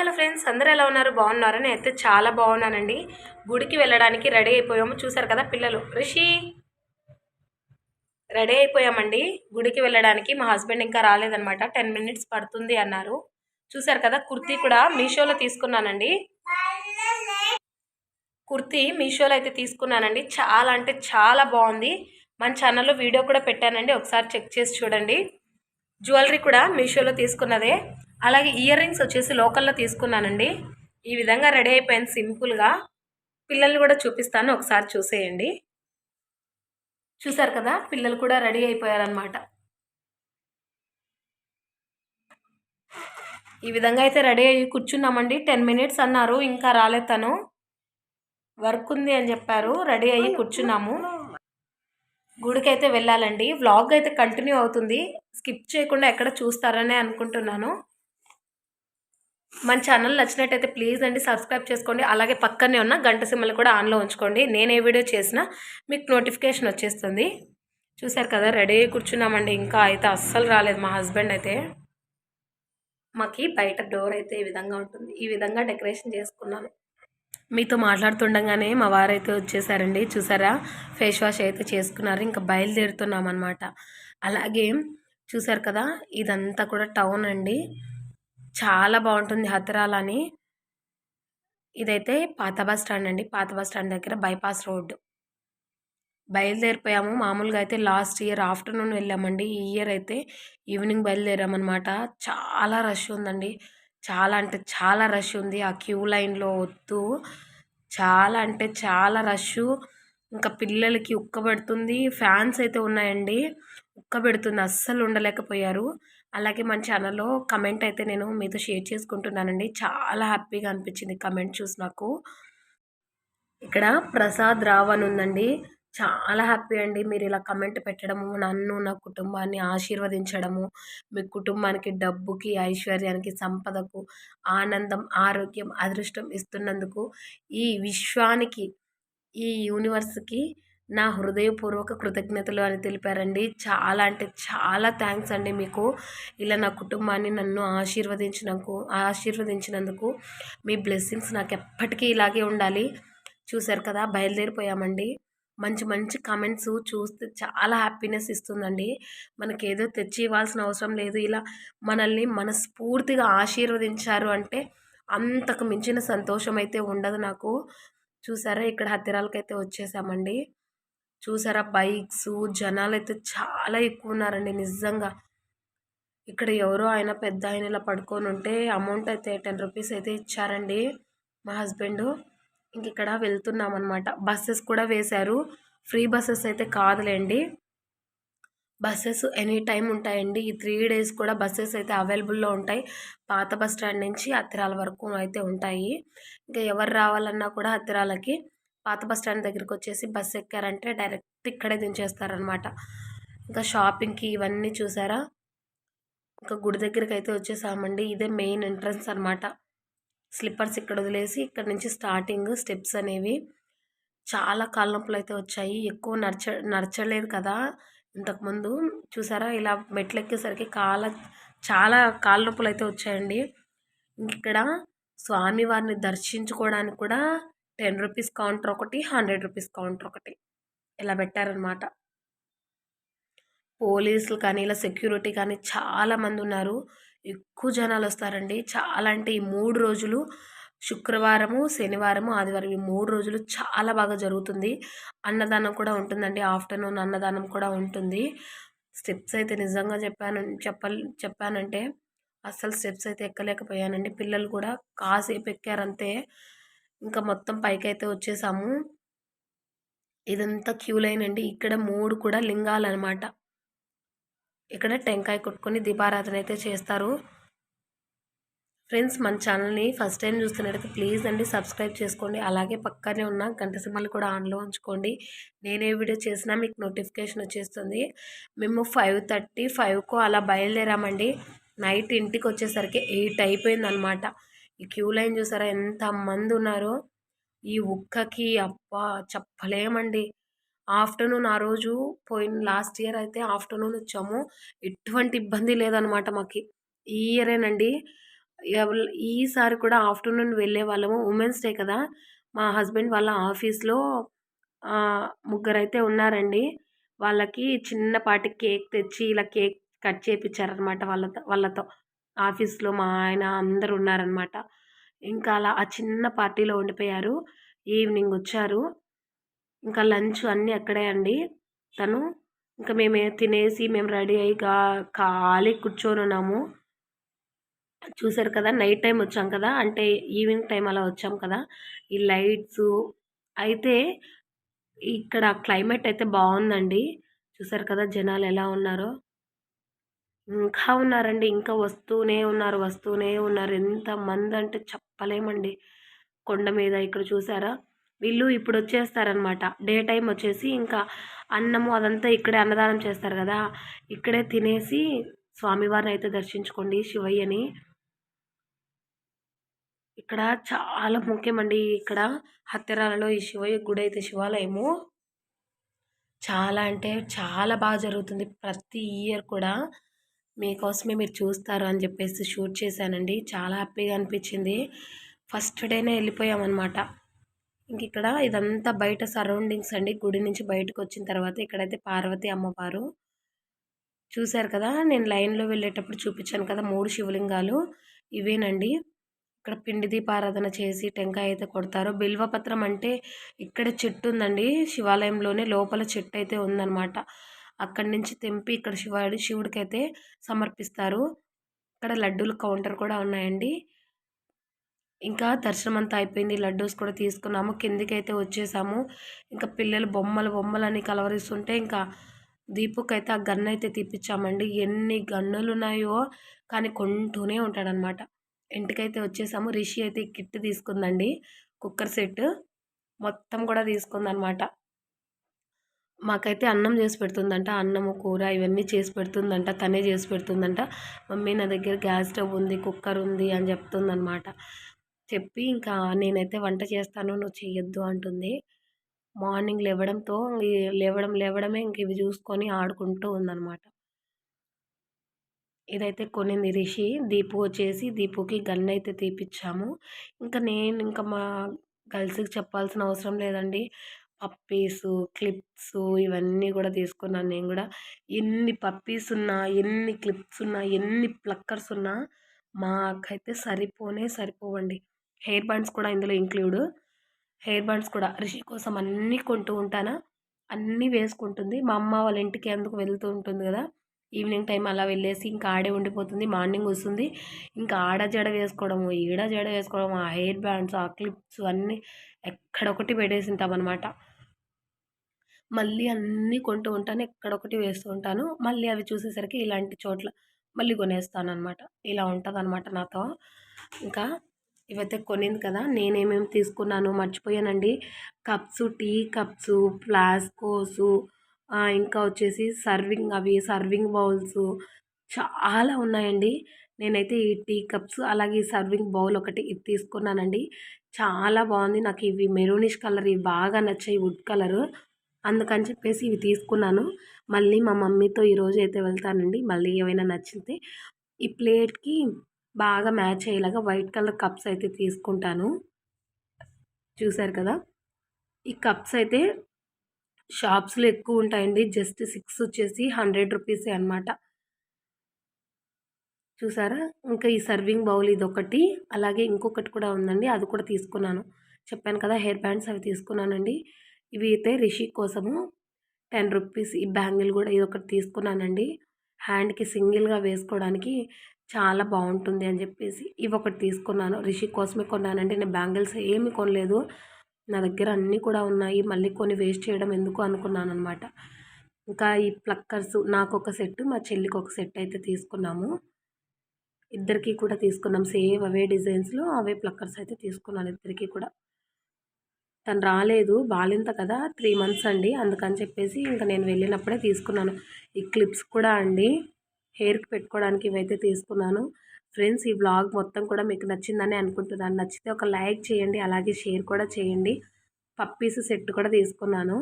Hello friends అందరూ ఎలా ఉన్నారు? బాగున్నారా? నేను అయితే చాలా బాగున్నానండి. గుడికి వెళ్ళడానికి రెడీ అయిపోయాము. చూసారు కదా పిల్లలు. రిషి! రెడీ అయిపోయామండి. గుడికి వెళ్ళడానికి మా హస్బెండ్ ఇంకా రాలేదనమాట టెన్ మినిట్స్ పడుతుంది అన్నారు. చూసారు కదా కుర్తీ కూడా మీషోలో తీసుకున్నానండి. కుర్తీ మీషోలో అయితే తీసుకున్నానండి. చాలా అంటే చాలా బాగుంది. మన ఛానల్లో వీడియో కూడా పెట్టానండి. ఒకసారి చెక్ చేసి చూడండి. జ్యువెలరీ కూడా మీషోలో తీసుకున్నదే. అలాగే ఇయర్ రింగ్స్ వచ్చేసి లోకల్లో తీసుకున్నానండి. ఈ విధంగా రెడీ అయిపోయింది సింపుల్గా. పిల్లల్ని కూడా చూపిస్తాను ఒకసారి చూసేయండి. చూసారు కదా పిల్లలు కూడా రెడీ అయిపోయారనమాట ఈ విధంగా అయితే రెడీ అయ్యి కూర్చున్నామండి. టెన్ మినిట్స్ అన్నారు ఇంకా రాలేదు తను. వర్క్ ఉంది అని చెప్పారు రెడీ అయ్యి కూర్చున్నాము. గుడికి అయితే వెళ్ళాలండి. వ్లాగ్ అయితే కంటిన్యూ అవుతుంది. స్కిప్ చేయకుండా ఎక్కడ చూస్తారనే అనుకుంటున్నాను. మన ఛానల్ నచ్చినట్టయితే ప్లీజ్ అండి సబ్స్క్రైబ్ చేసుకోండి. అలాగే పక్కనే ఉన్న గంట సిమ్మలు కూడా ఆన్లో ఉంచుకోండి. నేను ఏ వీడియో చేసినా మీకు నోటిఫికేషన్ వచ్చేస్తుంది. చూసారు కదా రెడీ కూర్చున్నామండి. ఇంకా అయితే అస్సలు రాలేదు మా హస్బెండ్ అయితే. మాకి బయట డోర్ అయితే ఈ విధంగా ఉంటుంది. ఈ విధంగా డెకరేషన్ చేసుకున్నాను. మీతో మాట్లాడుతుండగానే మా వారైతే వచ్చేసారండి. చూసారా? ఫేస్ వాష్ అయితే చేసుకున్నారు. ఇంకా బయలుదేరుతున్నాం అనమాట అలాగే చూసారు కదా ఇదంతా కూడా టౌన్ అండి. చాలా బాగుంటుంది హతిరాలని ఇదైతే పాత బస్ స్టాండ్ అండి. పాత బస్ స్టాండ్ దగ్గర బైపాస్ రోడ్డు. బయలుదేరిపోయాము. మామూలుగా అయితే లాస్ట్ ఇయర్ ఆఫ్టర్నూన్ వెళ్ళామండి. ఈ ఇయర్ అయితే ఈవినింగ్ బయలుదేరామన్నమాట. చాలా రష్ ఉందండి. చాలా అంటే చాలా రష్ ఉంది. ఆ క్యూ లైన్లో వద్దు. చాలా అంటే చాలా రష్. ఇంకా పిల్లలకి ఉక్కబెడుతుంది ఫ్యాన్స్ అయితే ఉన్నాయండి. ఉక్కబెడుతుంది అస్సలు ఉండలేకపోయారు. అలాగే మన ఛానల్లో కమెంట్ అయితే నేను మీతో షేర్ చేసుకుంటున్నానండి. చాలా హ్యాపీగా అనిపించింది కమెంట్ చూసి నాకు. ఇక్కడ ప్రసాద్ రావ్ అని ఉందండి. చాలా హ్యాపీ అండి. మీరు ఇలా కమెంట్ పెట్టడము నన్ను నా కుటుంబాన్ని ఆశీర్వదించడము మీ కుటుంబానికి డబ్బుకి ఐశ్వర్యానికి సంపదకు ఆనందం ఆరోగ్యం అదృష్టం ఇస్తున్నందుకు ఈ విశ్వానికి ఈ యూనివర్స్కి నా హృదయపూర్వక కృతజ్ఞతలు అని తెలిపారండి. చాలా అంటే చాలా థ్యాంక్స్ అండి మీకు. ఇలా నా కుటుంబాన్ని నన్ను ఆశీర్వదించినందుకు ఆశీర్వదించినందుకు మీ బ్లెస్సింగ్స్ నాకు ఎప్పటికీ ఇలాగే ఉండాలి. చూశారు కదా బయలుదేరిపోయామండి. మంచి మంచి కామెంట్స్ చూస్తే చాలా హ్యాపీనెస్ ఇస్తుందండి. మనకి ఏదో తెచ్చి ఇవ్వాల్సిన అవసరం లేదు. ఇలా మనల్ని మనస్ఫూర్తిగా ఆశీర్వదించారు అంటే అంతకు మించిన సంతోషం అయితే ఉండదు నాకు. చూసారా ఇక్కడ హత్తిరాలకైతే వచ్చేసామండి. చూసారా? బైక్స్ జనాలు అయితే చాలా ఎక్కువ ఉన్నారండి నిజంగా. ఇక్కడ ఎవరో ఆయన పెద్ద ఆయన ఇలా పడుకొని ఉంటే అమౌంట్ అయితే టెన్ రూపీస్ అయితే ఇచ్చారండి మా హస్బెండ్. ఇంక ఇక్కడ వెళ్తున్నాం అనమాట బస్సెస్ కూడా వేశారు. ఫ్రీ బస్సెస్ అయితే కాదులేండి. బస్సెస్ ఎనీ టైం ఉంటాయండి. ఈ త్రీ డేస్ కూడా బస్సెస్ అయితే అవైలబుల్లో ఉంటాయి. పాత బస్ స్టాండ్ నుంచి అత్తిరాల వరకు అయితే ఉంటాయి. ఇంకా ఎవరు రావాలన్నా కూడా అత్తిరాలకి పాత బస్ స్టాండ్ దగ్గరికి వచ్చేసి బస్సు ఎక్కారంటే డైరెక్ట్ ఇక్కడే దించేస్తారనమాట ఇంకా షాపింగ్కి ఇవన్నీ చూసారా? ఇంకా గుడి దగ్గరికి అయితే వచ్చేసామండి. ఇదే మెయిన్ ఎంట్రన్స్ అనమాట స్లిప్పర్స్ ఇక్కడ వదిలేసి ఇక్కడ నుంచి స్టార్టింగ్ స్టెప్స్ అనేవి. చాలా కాళ్ళ నొప్పులు అయితే వచ్చాయి. ఎక్కువ నడచ నడచలేదు కదా ఇంతకుముందు. చూసారా? ఇలా మెట్లు ఎక్కేసరికి కాళ్ళ చాలా కాళ్ళ నొప్పులు అయితే వచ్చాయండి. ఇక్కడ స్వామివారిని దర్శించుకోవడానికి కూడా టెన్ రూపీస్ కౌంటర్ ఒకటి హండ్రెడ్ రూపీస్ కౌంటర్ ఒకటి. ఇలా పెట్టారనమాట పోలీసులు కానీ ఇలా సెక్యూరిటీ కానీ చాలామంది ఉన్నారు. ఎక్కువ జనాలు వస్తారండి. చాలా అంటే ఈ మూడు రోజులు శుక్రవారము శనివారము ఆదివారం ఈ మూడు రోజులు చాలా బాగా జరుగుతుంది. అన్నదానం కూడా ఉంటుందండి. ఆఫ్టర్నూన్ అన్నదానం కూడా ఉంటుంది. స్టెప్స్ అయితే నిజంగా చెప్పాను చెప్ప చెప్పానంటే అస్సలు స్టెప్స్ అయితే ఎక్కలేకపోయానండి. పిల్లలు కూడా కాసేపు ఎక్కారంతే. ఇంకా మొత్తం పైకి అయితే వచ్చేసాము. ఇదంతా క్యూ లైన్ అండి. ఇక్కడ మూడు కూడా లింగాలు అనమాట ఇక్కడ టెంకాయ కొట్టుకొని దీపారాధన అయితే చేస్తారు. ఫ్రెండ్స్ మన ఛానల్ని ఫస్ట్ టైం చూస్తున్నట్టయితే ప్లీజ్ అండి సబ్స్క్రైబ్ చేసుకోండి. అలాగే పక్కనే ఉన్న గంట సింహాలు కూడా ఆన్లో ఉంచుకోండి. నేనే వీడియో చేసినా మీకు నోటిఫికేషన్ వచ్చేస్తుంది. మేము ఫైవ్ థర్టీ ఫైవ్కు అలా బయలుదేరామండి. నైట్ ఇంటికి వచ్చేసరికి ఎయిట్ అయిపోయిందనమాట ఈ క్యూ లైన్ చూసారా ఎంత మంది ఉన్నారో? ఈ ఉక్కకి అబ్బా! చెప్పలేమండి. ఆఫ్టర్నూన్ ఆ రోజు పోయిన లాస్ట్ ఇయర్ అయితే ఆఫ్టర్నూన్ వచ్చాము. ఎటువంటి ఇబ్బంది లేదనమాట మాకు. ఈ ఇయరేనండి. ఈసారి కూడా ఆఫ్టర్నూన్ వెళ్ళే వాళ్ళము ఉమెన్స్ డే కదా. మా హస్బెండ్ వాళ్ళ ఆఫీస్లో ముగ్గురైతే ఉన్నారండి. వాళ్ళకి చిన్నపాటి కేక్ తెచ్చి ఇలా కేక్ కట్ చేయించారనమాట వాళ్ళతో వాళ్ళతో. ఆఫీస్లో మా ఆయన అందరు ఉన్నారనమాట ఇంకా అలా ఆ చిన్న పార్టీలో ఉండిపోయారు. ఈవినింగ్ వచ్చారు. ఇంకా లంచ్ అన్నీ అక్కడే అండి. తను ఇంకా మేము తినేసి మేము రెడీ అయ్యి ఖాళీ కూర్చొని ఉన్నాము చూసారు కదా నైట్ టైం వచ్చాం కదా అంటే ఈవినింగ్ టైం అలా వచ్చాం కదా. ఈ లైట్స్ అయితే ఇక్కడ క్లైమేట్ అయితే బాగుందండి. చూసారు కదా జనాలు ఎలా ఉన్నారో. ఇంకా ఉన్నారండి. ఇంకా వస్తూనే ఉన్నారు వస్తూనే ఉన్నారు. ఎంతమంది అంటే చెప్పలేమండి. కొండ మీద ఇక్కడ చూసారా? వీళ్ళు ఇప్పుడు వచ్చేస్తారనమాట డే టైం వచ్చేసి ఇంకా అన్నము అదంతా ఇక్కడే అన్నదానం చేస్తారు కదా. ఇక్కడే తినేసి స్వామివారిని అయితే దర్శించుకోండి శివయ్యని. ఇక్కడ చాలా ముఖ్యమండి. ఇక్కడ హత్యరాలలో ఈ శివయ్య గుడి అయితే శివాలయము. చాలా అంటే చాలా బాగా జరుగుతుంది. ప్రతి ఇయర్ కూడా మీకోసమే మీరు చూస్తారు అని చెప్పేసి షూట్ చేశానండి. చాలా హ్యాపీగా అనిపించింది. ఫస్ట్ డేనే వెళ్ళిపోయామన్నమాట. ఇంక ఇక్కడ ఇదంతా బయట సరౌండింగ్స్ అండి. గుడి నుంచి బయటకు వచ్చిన తర్వాత ఇక్కడైతే పార్వతి అమ్మవారు చూశారు కదా? నేను లైన్లో వెళ్ళేటప్పుడు చూపించాను కదా మూడు శివలింగాలు. ఇవేనండి. ఇక్కడ పిండి దీపారాధన చేసి టెంకాయ అయితే కొడతారు. బిల్వపత్రం అంటే ఇక్కడ చెట్టు ఉందండి. శివాలయంలోనే లోపల చెట్టు అయితే ఉందన్నమాట. అక్కడి నుంచి తెంపి ఇక్కడ శివాడి శివుడికైతే సమర్పిస్తారు. ఇక్కడ లడ్డూల కౌంటర్ కూడా ఉన్నాయండి. ఇంకా దర్శనం అంతా అయిపోయింది. లడ్డూస్ కూడా తీసుకున్నాము. కిందికి అయితే వచ్చేసాము. ఇంకా పిల్లలు బొమ్మలు బొమ్మలని కలవరిస్తుంటే ఇంకా దీపుకి అయితే ఆ గన్ను అయితే తీపిచ్చామండి. ఎన్ని గన్నులు ఉన్నాయో కానీ కొంటూనే ఉంటాడనమాట. ఇంటికైతే వచ్చేసాము. రిషి అయితే కిట్ తీసుకుందండి. కుక్కర్ సెట్ మొత్తం కూడా తీసుకుందనమాట. మాకైతే అన్నం చేసి పెడుతుందంట అన్నము కూర ఇవన్నీ చేసి పెడుతుందంట తనే చేసి పెడుతుందంట. మమ్మీ నా దగ్గర గ్యాస్ స్టవ్ ఉంది కుక్కర్ ఉంది అని చెప్తుందనమాట చెప్పి ఇంకా నేనైతే వంట చేస్తాను నువ్వు చేయొద్దు అంటుంది. మార్నింగ్ లేవడంతో లేవడం లేవడమే ఇంక ఇవి చూసుకొని ఆడుకుంటూ ఉందన్నమాట. ఇదైతే కొనింది రిషి. దీపు వచ్చేసి దీపుకి గన్ అయితే తీపిచ్చాము. ఇంకా నేను ఇంకా మా గర్ల్స్కి చెప్పాల్సిన అవసరం లేదండి. పప్పీస్ క్లిప్స్ ఇవన్నీ కూడా తీసుకున్నాను నేను కూడా. ఎన్ని పప్పీస్ ఉన్నా ఎన్ని క్లిప్స్ ఉన్నా ఎన్ని ప్లక్కర్స్ ఉన్నా మాకైతే సరిపోనే సరిపోవండి. హెయిర్ బ్యాండ్స్ కూడా ఇందులో ఇంక్లూడ్. హెయిర్ బ్యాండ్స్ కూడా రిషి కోసం అన్నీ కొంటూ ఉంటానా? అన్నీ వేసుకుంటుంది. మా అమ్మ వాళ్ళ ఇంటికి అందుకు వెళ్తూ ఉంటుంది కదా. ఈవినింగ్ టైం అలా వెళ్ళేసి ఇంకా ఆడే ఉండిపోతుంది. మార్నింగ్ వస్తుంది. ఇంకా ఆడ జడ వేసుకోవడము ఈడ జడ వేసుకోవడము ఆ హెయిర్ బ్యాండ్స్ ఆ క్లిప్స్ అన్నీ ఎక్కడొకటి పెట్టేసి అనమాట మళ్ళీ అన్నీ కొంటూ ఉంటాను. ఎక్కడొకటి వేస్తూ ఉంటాను. మళ్ళీ అవి చూసేసరికి ఇలాంటి చోట్ల మళ్ళీ కొనేస్తాను అనమాట ఇలా ఉంటుంది అనమాట నాతో. ఇంకా ఇవైతే కొనింది కదా నేనేమేమి తీసుకున్నాను మర్చిపోయానండి. కప్స్ టీ కప్స్ ఫ్లాస్కోసు ఇంకా వచ్చేసి సర్వింగ్ అవి సర్వింగ్ బౌల్స్ చాలా ఉన్నాయండి. నేనైతే ఈ టీ కప్స్ అలాగే సర్వింగ్ బౌల్ ఒకటి ఇది తీసుకున్నానండి. చాలా బాగుంది. నాకు ఇవి మెరూనిష్ కలర్ ఇవి బాగా నచ్చాయి వుడ్ కలర్. అందుకని చెప్పేసి ఇవి తీసుకున్నాను. మళ్ళీ మా మమ్మీతో ఈరోజు అయితే వెళ్తానండి. మళ్ళీ ఏమైనా నచ్చితే ఈ ప్లేట్కి బాగా మ్యాచ్ అయ్యేలాగా వైట్ కలర్ కప్స్ అయితే తీసుకుంటాను. చూసారు కదా? ఈ కప్స్ అయితే షాప్స్లో ఎక్కువ ఉంటాయండి. జస్ట్ సిక్స్ వచ్చేసి హండ్రెడ్ రూపీసే అనమాట చూసారా? ఇంకా ఈ సర్వింగ్ బౌల్ ఇది ఒకటి అలాగే ఇంకొకటి కూడా ఉందండి. అది కూడా తీసుకున్నాను. చెప్పాను కదా హెయిర్ బ్యాండ్స్ అవి తీసుకున్నానండి. ఇవి అయితే రిషి కోసము టెన్ రూపీస్ ఈ బ్యాంగిల్ కూడా ఇది ఒకటి తీసుకున్నానండి. హ్యాండ్కి సింగిల్గా వేసుకోవడానికి చాలా బాగుంటుంది అని చెప్పేసి ఇవి ఒకటి తీసుకున్నాను. రిషి కోసమే కొన్నానండి. నేను బ్యాంగిల్స్ ఏమి కొనలేదు. నా దగ్గర అన్నీ కూడా ఉన్నాయి. మళ్ళీ కొన్ని వేస్ట్ చేయడం ఎందుకు అనుకున్నాను అనమాట ఇంకా ఈ ప్లక్కర్స్ నాకు ఒక సెట్ మా చెల్లికి ఒక సెట్ అయితే తీసుకున్నాము. ఇద్దరికి కూడా తీసుకున్నాం. సేమ్ అవే డిజైన్స్లో అవే ప్లక్కర్స్ అయితే తీసుకున్నాను ఇద్దరికి కూడా. తను రాలేదు. బాలింత కదా త్రీ మంత్స్ అండి. అందుకని చెప్పేసి ఇంకా నేను వెళ్ళినప్పుడే తీసుకున్నాను. ఈ క్లిప్స్ కూడా అండి. హెయిర్కి పెట్టుకోవడానికి ఇవైతే తీసుకున్నాను. ఫ్రెండ్స్ ఈ వ్లాగ్ మొత్తం కూడా మీకు నచ్చిందని అనుకుంటున్నాను. నచ్చితే ఒక లైక్ చేయండి అలాగే షేర్ కూడా చేయండి. పప్పీస్ సెట్ కూడా తీసుకున్నాను.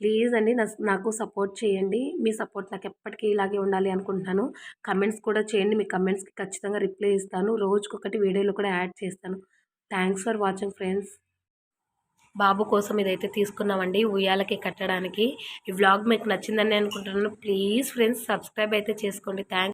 ప్లీజ్ అండి నా నాకు సపోర్ట్ చేయండి. మీ సపోర్ట్ నాకు ఎప్పటికీ ఇలాగే ఉండాలి అనుకుంటున్నాను. కమెంట్స్ కూడా చేయండి. మీ కమెంట్స్కి ఖచ్చితంగా రిప్లై ఇస్తాను. రోజుకొకటి వీడియోలో కూడా యాడ్ చేస్తాను. Thanks for watching friends. బాబు కోసం ఇదైతే తీసుకున్నామండి ఉయ్యాలకి కట్టడానికి. ఈ వ్లాగ్ మీకు నచ్చిందని అనుకుంటున్నాను. ప్లీజ్ ఫ్రెండ్స్ సబ్స్క్రైబ్ అయితే చేసుకోండి. థ్యాంక్